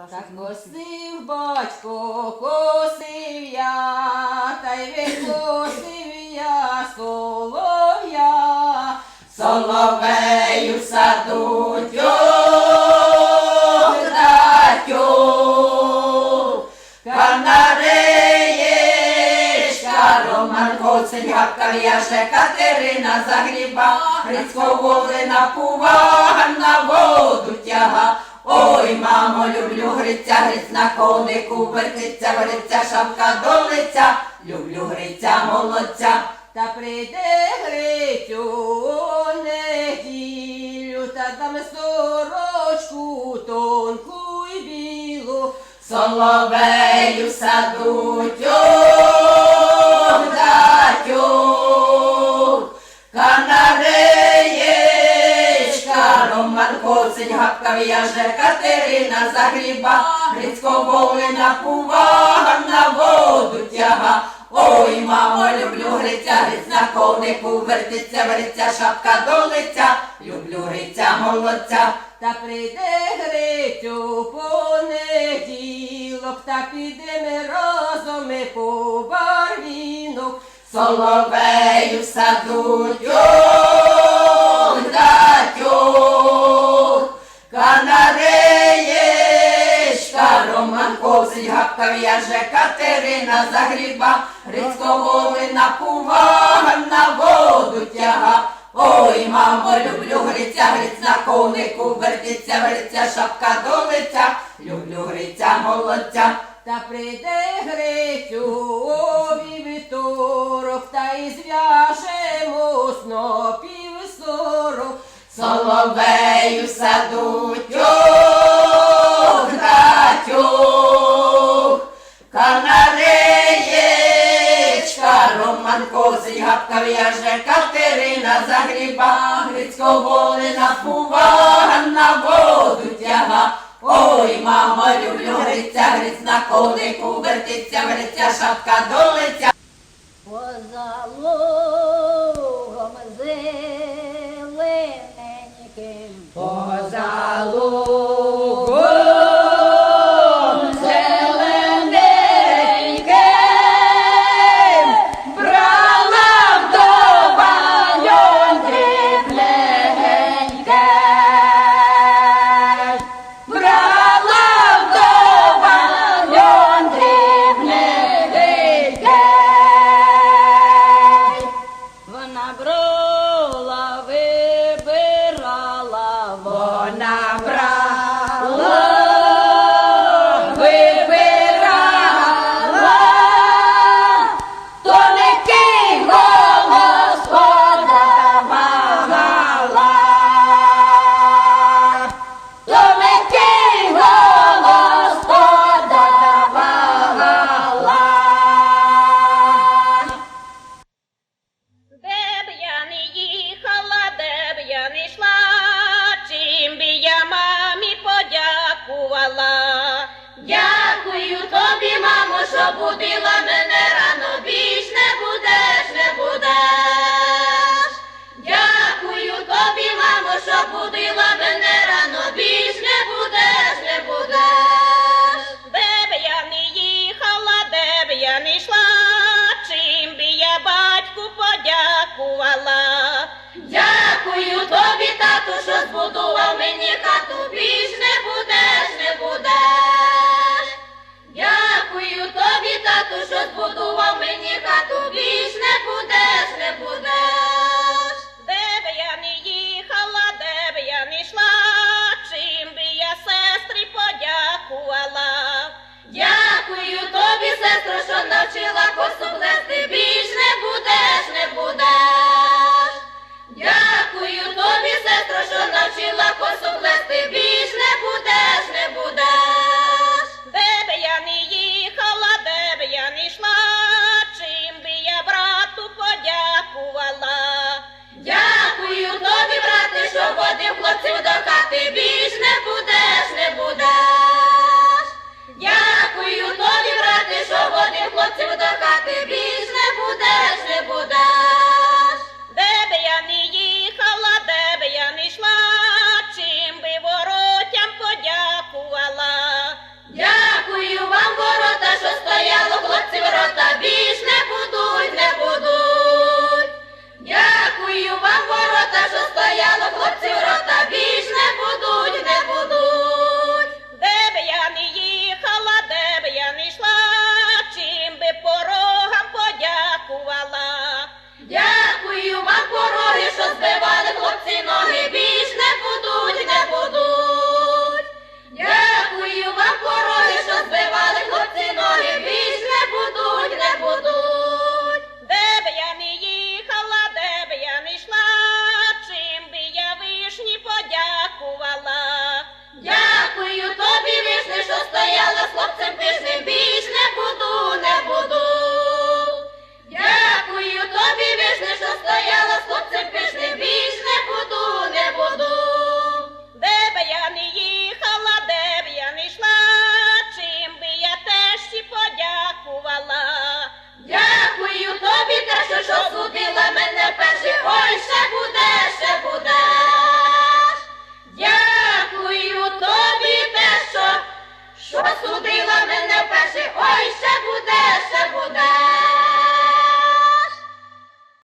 та Так косив батько, косив я, та й викосив я солов'я, соловею в саду тьох Коцень, Гапка в'яже, Катерина загріба, Грицько Волина пува, на воду тяга. Ой, мамо, люблю Гриця, Гриць на конику, вертиться, вертиться, шапка до лиця, люблю Гриця, молодця. Та прийде Грицю неділю, та дам сорочку тонку й білу, соловею в Коцень, Гапка в'яже, Катерина загріба, Грицько Волина пува, на воду тяга. Ой, мамо, люблю Гриця, Гриць на конику, вертиться, вертиться, шапка до лиця, люблю Гриця, молодця. Та прийде Грицю понеділок, та підемо разом ми по барвінок. Соловею в Ковзить, в'яже, Катерина загріба, Грицько Волина пува, на воду тяга. Ой, мамо, люблю Гриця, Гриць на конику, вертиться, вертиться, шапка до лиця, люблю Гриця, молодця. Та прийде Грицю вівторок, та й зв'яжемо снопів сорок. Соловею в Козий, в'яже, Катерина загріба, Грицько Волина пува, на воду тяга. Ой, мамо, люблю Гриця, Гриць на конику, вертиться, Гриця, шапка долиця. Поза лугом зелененьким, Una будила мене рано, більш не будеш, не будеш. Дякую тобі, мамо, що будила мене рано, більш не будеш, не будеш. Де б я не їхала, де б я не йшла, чим би я батьку подякувала. Дякую тобі, тату, що збудував мені хату, тобі, сестро, що навчила косу плести, більш